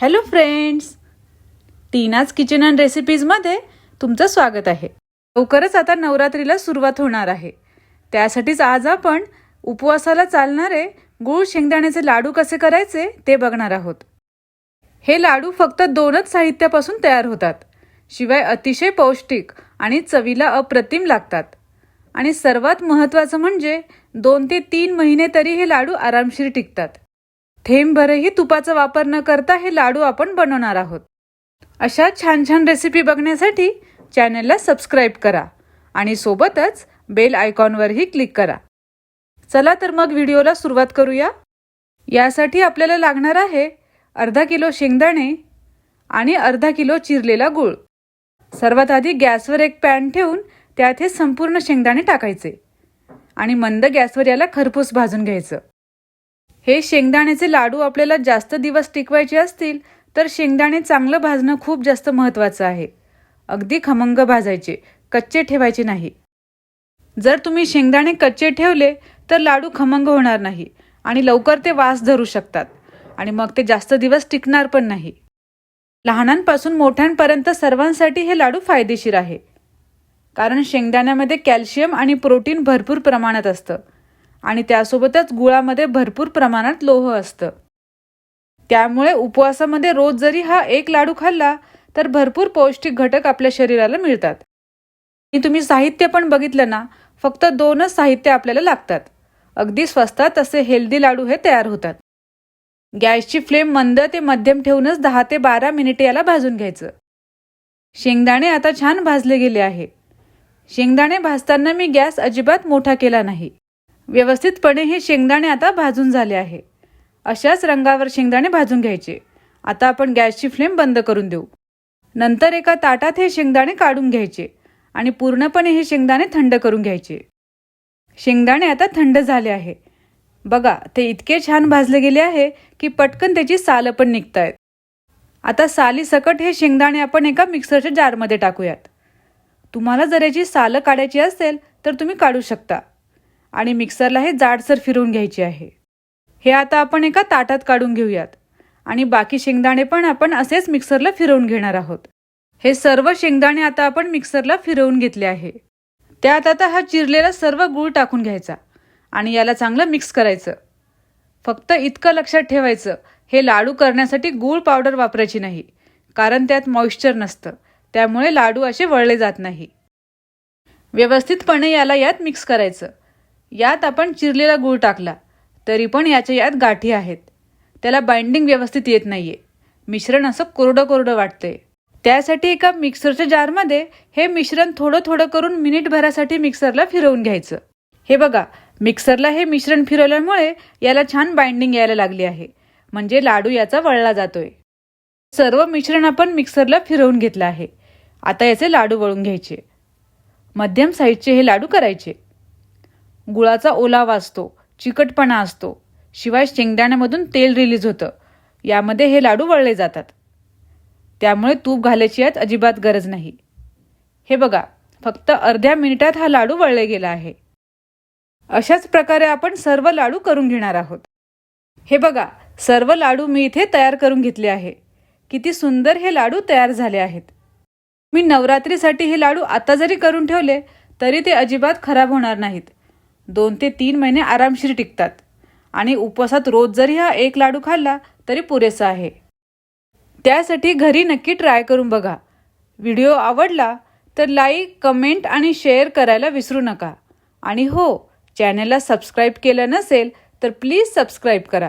Hello friends Tina's kitchen and रेसिपीजमध्ये तुमचं स्वागत आहे. लवकरच आता नवरात्रीला सुरुवात होणार आहे. त्यासाठीच आज आपण उपवासाला चालणारे गूळ शेंगदाण्याचे लाडू कसे करायचे ते बघणार आहोत. हे लाडू फक्त दोनच साहित्यापासून तयार होतात. शिवाय अतिशय पौष्टिक आणि चवीला अप्रतिम लागतात. आणि सर्वात महत्त्वाचं म्हणजे दोन ते तीन महिने तरी हे लाडू आरामशीर टिकतात. थेंबभरही तुपाचा वापर न करता हे लाडू आपण बनवणार आहोत. अशा छान छान रेसिपी बघण्यासाठी चॅनलला सबस्क्राईब करा आणि सोबतच बेल आयकॉनवरही क्लिक करा. चला तर मग व्हिडिओला सुरुवात करूया. यासाठी आपल्याला लागणार आहे अर्धा किलो शेंगदाणे आणि अर्धा किलो चिरलेला गूळ. सर्वात आधी गॅसवर एक पॅन ठेवून त्यात हे संपूर्ण शेंगदाणे टाकायचे आणि मंद गॅसवर याला खरपूस भाजून घ्यायचं. हे शेंगदाण्याचे लाडू आपल्याला जास्त दिवस टिकवायचे असतील तर शेंगदाणे चांगलं भाजणं खूप जास्त महत्त्वाचं आहे. अगदी खमंग भाजायचे कच्चे ठेवायचे नाही. जर तुम्ही शेंगदाणे कच्चे ठेवले तर लाडू खमंग होणार नाही आणि लवकर ते वास धरू शकतात आणि मग ते जास्त दिवस टिकणार पण नाही. लहानांपासून मोठ्यांपर्यंत सर्वांसाठी हे लाडू फायदेशीर आहे. कारण शेंगदाण्यामध्ये कॅल्शियम आणि प्रोटीन भरपूर प्रमाणात असतं. आणि त्यासोबतच गुळामध्ये भरपूर प्रमाणात लोह असतं. त्यामुळे उपवासामध्ये रोज जरी हा एक लाडू खाल्ला तर भरपूर पौष्टिक घटक आपल्या शरीराला मिळतात. आणि तुम्ही साहित्य पण बघितलं ना फक्त दोनच साहित्य आपल्याला लागतात. अगदी स्वस्तात असे हेल्दी लाडू हे तयार होतात. गॅसची फ्लेम मंद ते मध्यम ठेवूनच दहा ते बारा मिनिटे याला भाजून घ्यायचं. शेंगदाणे आता छान भाजले गेले आहे. शेंगदाणे भाजताना मी गॅस अजिबात मोठा केला नाही. व्यवस्थितपणे हे शेंगदाणे आता भाजून झाले आहे. अशाच रंगावर शेंगदाणे भाजून घ्यायचे. आता आपण गॅसची फ्लेम बंद करून देऊ. नंतर एका ताटात हे शेंगदाणे काढून घ्यायचे आणि पूर्णपणे हे शेंगदाणे थंड करून घ्यायचे. शेंगदाणे आता थंड झाले आहे. बघा ते इतके छान भाजले गेले आहे की पटकन त्याची सालं पण निघत आहेत आता साली सकट हे शेंगदाणे आपण एका मिक्सरच्या जारमध्ये टाकूयात. तुम्हाला जर याची सालं काढायची असेल तर तुम्ही काढू शकता. आणि मिक्सरला हे जाडसर फिरवून घ्यायचे आहे. हे आता आपण एका ताटात काढून घेऊयात. आणि बाकी शेंगदाणे पण आपण असेच मिक्सरला फिरवून घेणार आहोत. हे सर्व शेंगदाणे आता आपण मिक्सरला फिरवून घेतले आहे. त्यात आता हा चिरलेला सर्व गूळ टाकून घ्यायचा. आणि याला चांगलं मिक्स करायचं. फक्त इतकं लक्षात ठेवायचं हे लाडू करण्यासाठी गूळ पावडर वापरायची नाही. कारण त्यात मॉइश्चर नसतं. त्यामुळे लाडू असे वळले जात नाही. व्यवस्थितपणे याला यात मिक्स करायचं. यात आपण चिरलेला गूळ टाकला तरी पण याच्या यात गाठी आहेत. त्याला बाइंडिंग व्यवस्थित येत नाहीये. मिश्रण असं कोरडं कोरडं वाटतंय. त्यासाठी एका मिक्सरच्या जारमध्ये हे मिश्रण थोडं थोडं करून मिनिटभरासाठी मिक्सरला फिरवून घ्यायचं. हे बघा मिक्सरला हे मिश्रण फिरवल्यामुळे याला छान बाइंडिंग यायला लागली आहे. म्हणजे लाडू याचा वळला जातोय. सर्व मिश्रण आपण मिक्सरला फिरवून घेतलं आहे. आता याचे लाडू वळून घ्यायचे. मध्यम साईजचे हे लाडू करायचे. गुळाचा ओलावा असतो चिकटपणा असतो. शिवाय शेंगदाण्यामधून तेल रिलीज होतं. यामध्ये हे लाडू वळले जातात. त्यामुळे तूप घालायची यात अजिबात गरज नाही. हे बघा फक्त अर्ध्या मिनिटात हा लाडू वळले गेला आहे. अशाच प्रकारे आपण सर्व लाडू करून घेणार आहोत. हे बघा सर्व लाडू मी इथे तयार करून घेतले आहे. किती सुंदर हे लाडू तयार झाले आहेत. मी नवरात्रीसाठी हे लाडू आता जरी करून ठेवले तरी ते अजिबात खराब होणार नाहीत. दोन ते तीन महिने आरामशीर टिकतात. आणि उपवासात रोज जरी हा एक लाडू खाल्ला तरी पुरेसा आहे. त्यासाठी घरी नक्की ट्राय करून बघा. व्हिडिओ आवडला तर लाईक कमेंट आणि शेअर करायला विसरू नका. आणि हो चॅनलला सबस्क्राईब केलं नसेल तर प्लीज सबस्क्राईब करा.